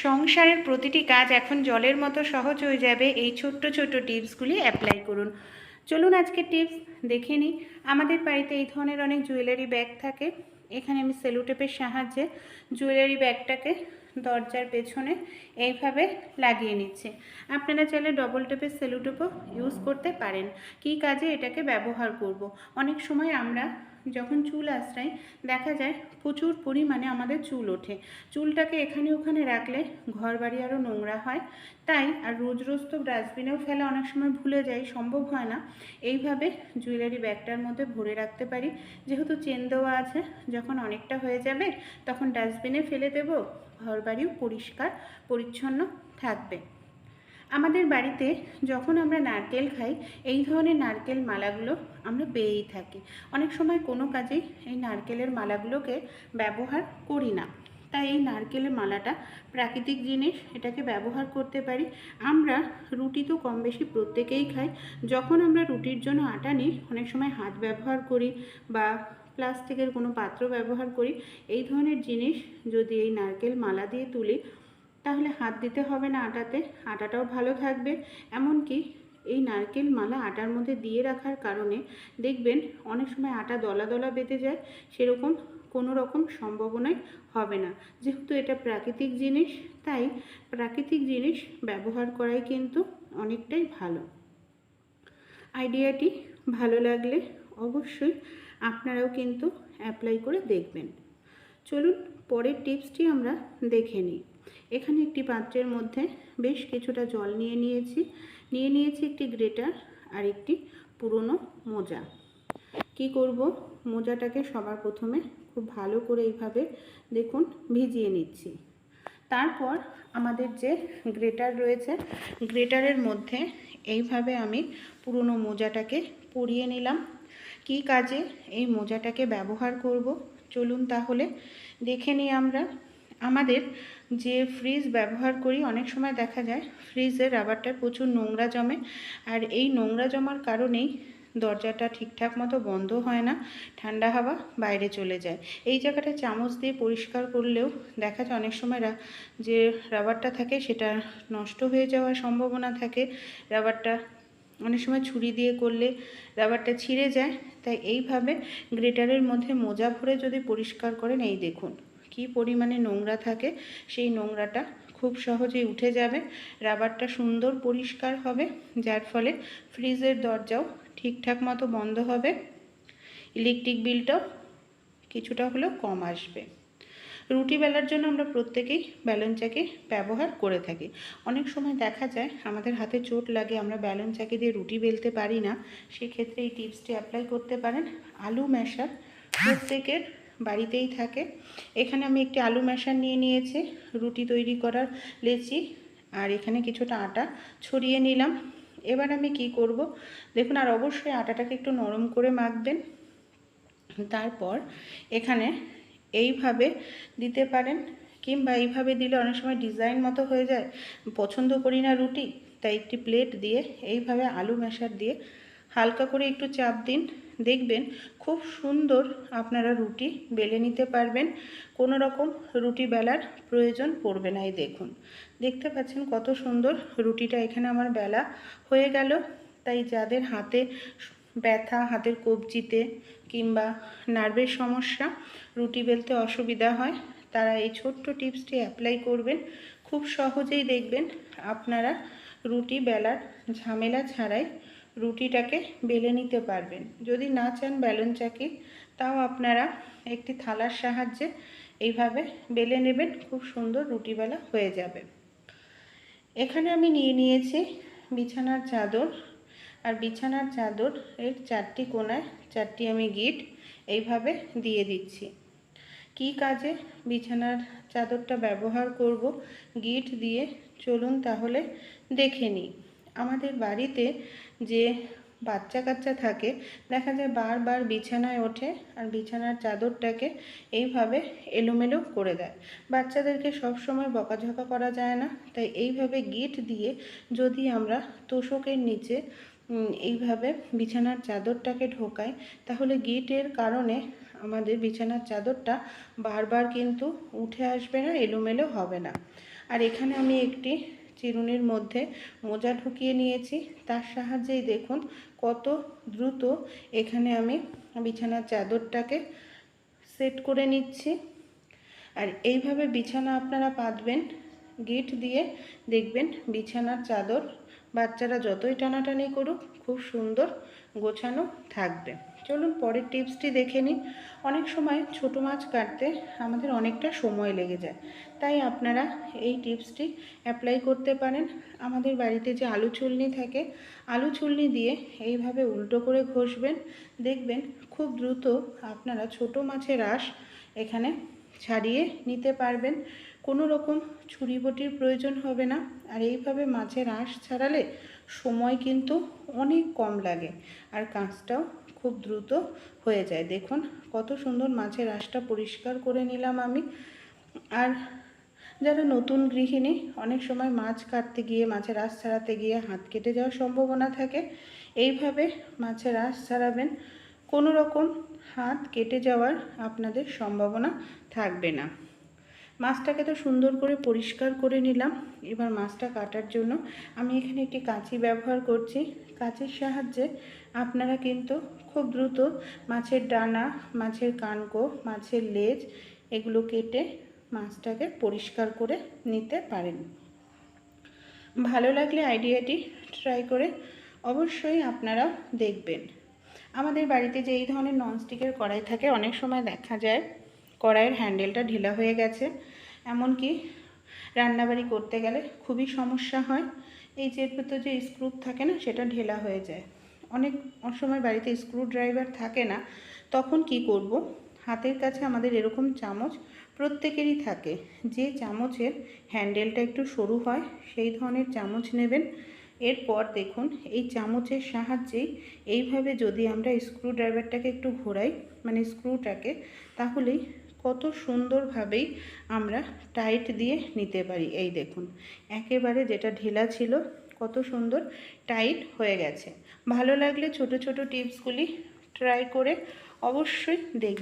সংসারের প্রতিটি কাজ এখন জলের মতো সহজ হয়ে যাবে। এই ছোট্ট ছোট্ট টিপসগুলি অ্যাপ্লাই করুন। চলুন আজকে টিপস দেখে নিই। আমাদের বাড়িতে এই ধরনের অনেক জুয়েলারি ব্যাগ থাকে। এখানে আমি সেলোটেপের সাহায্যে জুয়েলারি ব্যাগটাকে দরজার পেছনে এইভাবে লাগিয়ে নিচ্ছে। আপনারা চাইলে ডবল টেপের সেলোটেপও ইউজ করতে পারেন। কী কাজে এটাকে ব্যবহার করব। অনেক সময় আমরা যখন চুল আশ্রাই দেখা যায় প্রচুর পরিমাণে আমাদের চুল ওঠে। চুলটাকে এখানে ওখানে রাখলে ঘর বাড়ি আরও নোংরা হয়। তাই আর রোজ রোজ তো ডাস্টবিনেও ফেলা অনেক সময় ভুলে যাই, সম্ভব হয় না। এইভাবে জুয়েলারি ব্যাগটার মধ্যে ভরে রাখতে পারি। যেহেতু চেন দেওয়া আছে, যখন অনেকটা হয়ে যাবে তখন ডাস্টবিনে ফেলে দেব। ঘর বাড়িও পরিষ্কার, পরিচ্ছন্ন থাকবে। আমাদের বাড়িতে যখন আমরা নারকেল খাই, এই ধরনের নারকেল মালাগুলো আমরা পেয়েই থাকি। অনেক সময় কোনো কাজেই এই নারকেলের মালাগুলোকে ব্যবহার করি না। তাই এই নারকেলের মালাটা প্রাকৃতিক জিনিস, এটাকে ব্যবহার করতে পারি। আমরা রুটি তো কম বেশি প্রত্যেকেই খাই। যখন আমরা রুটির জন্য আটা নিই, অনেক সময় হাত ব্যবহার করি বা প্লাস্টিকের কোনো পাত্র ব্যবহার করি। এই ধরনের জিনিস যদি এই নারকেল মালা দিয়ে তুলি তাহলে হাত দিতে হবে না আটাতে। আটাটাও ভালো থাকবে। এমনকি এই নারকেল মালা আটার মধ্যে দিয়ে রাখার কারণে দেখবেন অনেক সময় আটা দলা দলা বেঁধে যায়, সেরকম কোনো রকম সম্ভাবনাই হবে না। যেহেতু এটা প্রাকৃতিক জিনিস, তাই প্রাকৃতিক জিনিস ব্যবহার করাই কিন্তু অনেকটাই ভালো। আইডিয়াটি ভালো লাগলে অবশ্যই আপনারাও কিন্তু অ্যাপ্লাই করে দেখবেন। চলুন, পরের টিপসটি আমরা দেখে নিই। এখানে একটি পাত্রের মধ্যে বেশ কিছুটা জল নিয়ে নিয়েছি। নিয়ে নিয়েছি একটি গ্রেটার আর একটি পুরনো মোজা। কি করব? মোজাটাকে সবার প্রথমে খুব ভালো করে এইভাবে দেখুন ভিজিয়ে নিচ্ছি। তারপর আমাদের যে গ্রেটার রয়েছে, গ্রেটারের মধ্যে এইভাবে আমি পুরনো মোজাটাকে পরিয়ে নিলাম। কি কাজে এই মোজাটাকে ব্যবহার করব? চলুন তাহলে দেখে নিই আমরা। আমাদের যে ফ্রিজ ব্যবহার করি, অনেক সময় দেখা যায় ফ্রিজের রাবারটায় প্রচুর নোংরা জমে আর এই নোংরা জমার কারণেই দরজাটা ঠিকঠাক মতো বন্ধ হয় না, ঠান্ডা হাওয়া বাইরে চলে যায়। এই জায়গাটা চামচ দিয়ে পরিষ্কার করলেও দেখা যায় অনেক সময় যে রাবারটা থাকে সেটা নষ্ট হয়ে যাওয়ার সম্ভাবনা থাকে, রাবারটা অনেক সময় ছুরি দিয়ে করলে রাবারটা ছিঁড়ে যায়। তাই এইভাবে গ্রেটারের মধ্যে মোজা ভরে যদি পরিষ্কার করেন, এই দেখুন। কী পরিমাণে নোংরা থাকে, সেই নোংরাটা খুব সহজেই উঠে যাবে। রাবারটা সুন্দর পরিষ্কার হবে, যার ফলে ফ্রিজের দরজাও ঠিকঠাক মতো বন্ধ হবে। ইলেকট্রিক বিলটাও কিছুটা হলেও কম আসবে। রুটি বেলার জন্য আমরা প্রত্যেকেই ব্যালন চাকি ব্যবহার করে থাকি। অনেক সময় দেখা যায়, আমাদের হাতে চোট লাগে, আমরা ব্যালন চাকি দিয়ে রুটি বেলতে পারি না। সেক্ষেত্রে এই টিপসটি অ্যাপ্লাই করতে পারেন। আলু ম্যাশার প্রত্যেকের বাড়িতেই থাকে। এখানে আমি একটি আলু ম্যাশার নিয়ে নিয়েছি, রুটি তৈরি করার লেচি আর এখানে কিছুটা আটা ছড়িয়ে নিলাম। এবার আমি কি করব? দেখুন, আর অবশ্যই আটাটাকে একটু নরম করে মাখবেন। তারপর এখানে এইভাবে দিতে পারেন কিংবা এইভাবে দিলে অনেক সময় ডিজাইন মতো হয়ে যায়। পছন্দ করি না রুটি, তাই একটি প্লেট দিয়ে এইভাবে আলু মেশার দিয়ে হালকা করে একটু চাপ দিন। দেখবেন খুব সুন্দর আপনারা রুটি বেলে নিতে পারবেন। কোনো রকম রুটি বেলার প্রয়োজন পড়বে না, এই দেখুন। দেখতে পাচ্ছেন কত সুন্দর রুটিটা এখানে আমার বেলা হয়ে গেল। তাই যাদের হাতে ব্যথা, হাতের কবজিতে কিংবা নার্ভের সমস্যা, রুটি বেলতে অসুবিধা হয়, তারা এই ছোট্ট টিপসটি অ্যাপ্লাই করবেন। খুব সহজেই দেখবেন আপনারা রুটি বেলার ঝামেলা ছাড়াই রুটিটাকে বেলে নিতে পারবেন। যদি না চান ব্যালন চাকি, তাও আপনারা একটি থালার সাহায্যে এইভাবে বেলে নেবেন, খুব সুন্দর রুটি বেলা হয়ে যাবে। এখানে আমি নিয়ে নিয়েছি বিছানার চাদর, আর বিছানার চাদর এর চারটি কোনায় চারটি আমি গিট এইভাবে দিয়ে দিচ্ছি। কী কাজে বিছানার চাদরটা ব্যবহার করব গিট দিয়ে, চলুন তাহলে দেখে নিই। আমাদের বাড়িতে যে বাচ্চা কাচ্চা থাকে, দেখা যায় বারবার বিছানায় ওঠে আর বিছানার চাদরটাকে এইভাবে এলোমেলো করে দেয়। বাচ্চাদেরকে সবসময় বকাঝকা করা যায় না, তাই এইভাবে গিট দিয়ে যদি আমরা তোষকের নিচে এইভাবে বিছানার চাদরটাকে ঢোকাই, তাহলে গিটের কারণে আমাদের বিছানার চাদরটা বারবার কিন্তু উঠে আসবে না, এলোমেলো হবে না। আর এখানে আমি একটি চিরুনির মধ্যে মোজা ঢুকিয়ে নিয়েছি। তার সাহায্যেই দেখুন কত দ্রুত এখানে আমি বিছানার চাদরটাকে সেট করে নিচ্ছি। আর এইভাবে বিছানা আপনারা পাতবেন, গিট দিয়ে দেখবেন বিছানার চাদর বাচ্চারা যতই টানাটানি করুক, খুব সুন্দর গোছানো থাকবে। চলুন পরের টিপসটি দেখে নিই। অনেক সময় ছোটো মাছ কাটতে আমাদের অনেকটা সময় লেগে যায়। তাই আপনারা এই টিপসটি অ্যাপ্লাই করতে পারেন। আমাদের বাড়িতে যে আলু চুলনি থাকে, আলু চুলনি দিয়ে এইভাবে উল্টো করে ঘষবেন। দেখবেন খুব দ্রুত আপনারা ছোট মাছের আঁশ এখানে ছাড়িয়ে নিতে পারবেন। কোনো রকম ছুরি বটির প্রয়োজন হবে না। আর এইভাবে মাছের আঁশ ছাড়ালে সময় কিন্তু অনেক কম লাগে আর কাঁচটাও খুব দ্রুত হয়ে যায়। দেখুন, কত সুন্দর মাছের আঁশটা পরিষ্কার করে নিলাম আমি। আর যারা নতুন গৃহিণী, অনেক সময় মাছ কাটতে গিয়ে মাছের আঁশ ছাড়াতে গিয়ে হাত কেটে যাওয়ার সম্ভাবনা থাকে। এইভাবে মাছের আঁশ ছাড়াবেন কোনো রকম হাত কেটে যাওয়ার আপনাদের সম্ভাবনা থাকবে না। মাছটাকে তো সুন্দর করে পরিষ্কার করে নিলাম। এবার মাছটা কাটার জন্য আমি এখানে একটি কাঁচি ব্যবহার করছি। কাঁচির সাহায্যে আপনারা কিন্তু খুব দ্রুত মাছের ডানা, মাছের কানকো, মাছের লেজ এগুলো কেটে মাছটাকে পরিষ্কার করে নিতে পারেন। ভালো লাগলে আইডিয়াটি ট্রাই করে অবশ্যই আপনারা দেখবেন। আমাদের বাড়িতে যে এই ধরনের ননস্টিকের কড়াই থাকে, অনেক সময় দেখা যায় কড়াইয়ের হ্যান্ডেলটা ঢিলা হয়ে গেছে। এমনকি রান্নাবাড়ি করতে গেলে খুবই সমস্যা হয়। এই যে ভিতর যে স্ক্রু থাকে না, সেটা ঢেলা হয়ে যায়। অনেক সময় বাড়িতে স্ক্রু ড্রাইভার থাকে না, তখন কি করব? হাতের কাছে আমাদের এরকম চামচ প্রত্যেকেরই থাকে। যে চামচের হ্যান্ডেলটা একটু সরু হয়, সেই ধরনের চামচ নেবেন। এরপর দেখুন, এই চামচের সাহায্যেই এইভাবে যদি আমরা স্ক্রু ড্রাইভারটাকে একটু ঘোরাই মানে স্ক্রুটাকে তাহলেই কত সুন্দরভাবেই আমরা টাইট দিয়ে নিতে পারি। এই দেখুন, একেবারে যেটা ঢিলা ছিল, কত সুন্দর টাইট হয়ে গেছে। ভালো লাগলে ছোট ছোট টিপসগুলি ট্রাই করে অবশ্যই দেখ